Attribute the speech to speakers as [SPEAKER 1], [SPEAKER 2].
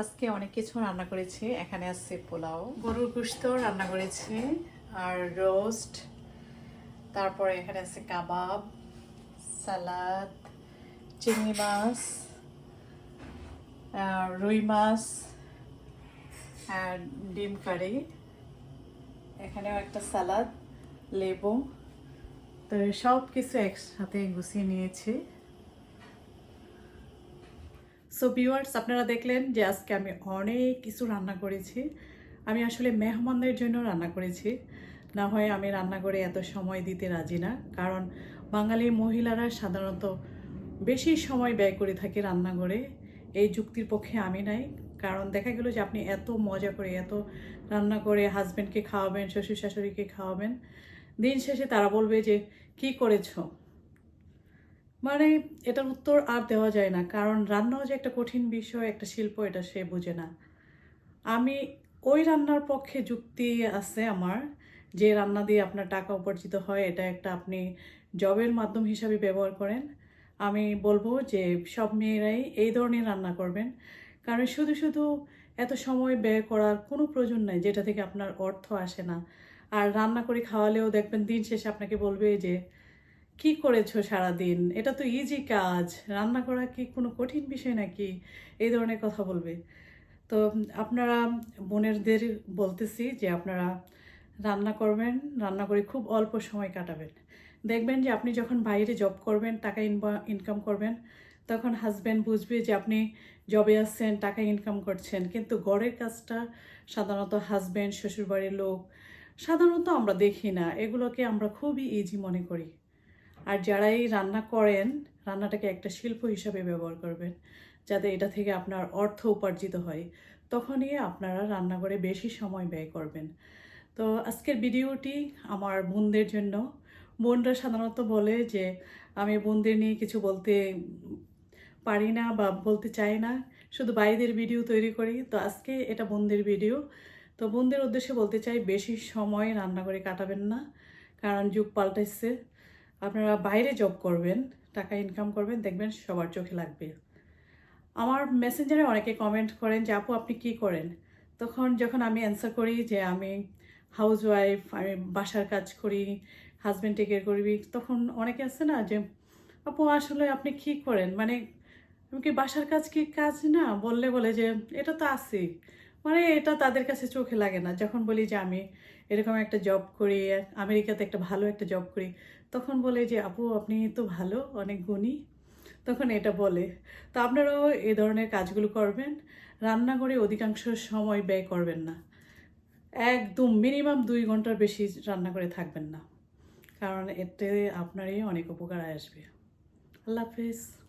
[SPEAKER 1] আজকে অনেক কিছু রান্না করেছি। এখানে আছে পোলাও, গরুর গোস্ত রান্না করেছি, আর রোস্ট, তারপরে এখানে আছে কাবাব, সালাদ, চিংড়ি মাছ রুই মাছ ডিম কারি। এখানেও একটা সালাদ, লেবু। তো সব কিছু একসাথে গুছিয়ে নিয়েছি। সো ভিউয়ার্স আপনারা দেখলেন যে আজকে আমি অনেক কিছু রান্না করেছি। আমি আসলে মেহমানদের জন্য রান্না করেছি। না হয় আমি রান্না করে এত সময় দিতে রাজি না, কারণ বাঙালি মহিলারা সাধারণত বেশি সময় ব্যয় করে থাকে রান্নাঘরে এই যুক্তির পক্ষে আমি নাই, কারণ দেখা গেল যে আপনি এত মজা করে, এত রান্না করে হাজব্যান্ডকে খাওয়াবেন শ্বশুর শাশুড়িকে খাওয়াবেন, দিন শেষে তারা বলবে যে, কি করেছ? মানে এটার উত্তর আর দেওয়া যায় না। কারণ রান্নাও যে একটা কঠিন বিষয়, একটা শিল্প, এটা সে বুঝে না। আমি ওই রান্নার পক্ষে যুক্তি আছে আমার, যে রান্না দিয়ে আপনার টাকা উপার্জিত হয়, এটা একটা আপনি জবের মাধ্যম হিসাবে ব্যবহার করেন। আমি বলব যে সব মেয়েরাই এই ধরনের রান্না করবেন। কারণ শুধু শুধু এত সময় ব্যয় করার কোনো প্রয়োজন নাই, যেটা থেকে আপনার অর্থ আসে না। আর রান্না করে খাওয়ালেও দেখবেন দিন শেষে আপনাকে বলবে যে কি করেছ সারাদিন? এটা তো ইজি কাজ। রান্না করা কি কোনো কঠিন বিষয় নাকি? এই ধরনের কথা বলবে। তো আপনারা বোনেরদের বলতেছি যে আপনারা রান্না করবেন, রান্না করে খুব অল্প সময় কাটাবেন। দেখবেন যে আপনি যখন বাইরে জব করবেন, টাকা ইনকাম করবেন, তখন হাজব্যান্ড বুঝবে যে আপনি জবে আসছেন, টাকা ইনকাম করছেন। কিন্তু ঘরের কাজটা সাধারণত হাজব্যান্ড শ্বশুরবাড়ির লোক, সাধারণত আমরা দেখি না। এগুলোকে আমরা খুবই ইজি মনে করি। আর যারাই রান্না করেন, রান্নাটাকে একটা শিল্প হিসাবে ব্যবহার করবেন, যাতে এটা থেকে আপনার অর্থ উপার্জিত হয়, তখনই আপনারা রান্নাঘরে বেশি সময় ব্যয় করবেন। তো আজকের ভিডিওটি আমার বোনদের জন্য। বোনরা সাধারণত বলে যে, আমি বোনদের নিয়ে কিছু বলতে পারি না বা বলতে চাই না, শুধু বাইদের ভিডিও তৈরি করি। তো আজকে এটা বোনদের ভিডিও। তো বোনদের উদ্দেশ্যে বলতে চাই, বেশি সময় রান্না করে কাটাবেন না, কারণ যুগ পাল্টাইছে। আপনারা বাইরে জব করবেন, টাকা ইনকাম করবেন, দেখবেন সবার চোখে লাগবে। আমার মেসেঞ্জারে অনেকে কমেন্ট করেন যে, আপু, আপনি কি করেন? তখন যখন আমি অ্যান্সার করি যে, আমি হাউস ওয়াইফ আমি বাসার কাজ করি হাজব্যান্ড টেক কেয়ার করবি তখন অনেকে আছে না যে, আপু, আসলে আপনি কি করেন? মানে কি বাসার কাজ কি কাজ না? বললে বলে যে, এটা তো আছে মানে এটা তাদের কাছে চোখে লাগে না। যখন বলি যে আমি এরকম একটা জব করি, আমেরিকাতে একটা ভালো একটা জব করি, তখন বলে যে, আপু, আপনি তো ভালো, অনেক গুণী। তখন এটা বলে। তো আপনারাও এ ধরনের কাজগুলো করবেন। রান্নাঘরে অধিকাংশ সময় ব্যয় করবেন না। একদম মিনিমাম দুই ঘণ্টার বেশি রান্না করে থাকবেন না। কারণ এতে আপনারই অনেক উপকার আসবে। আল্লাহ হাফিজ।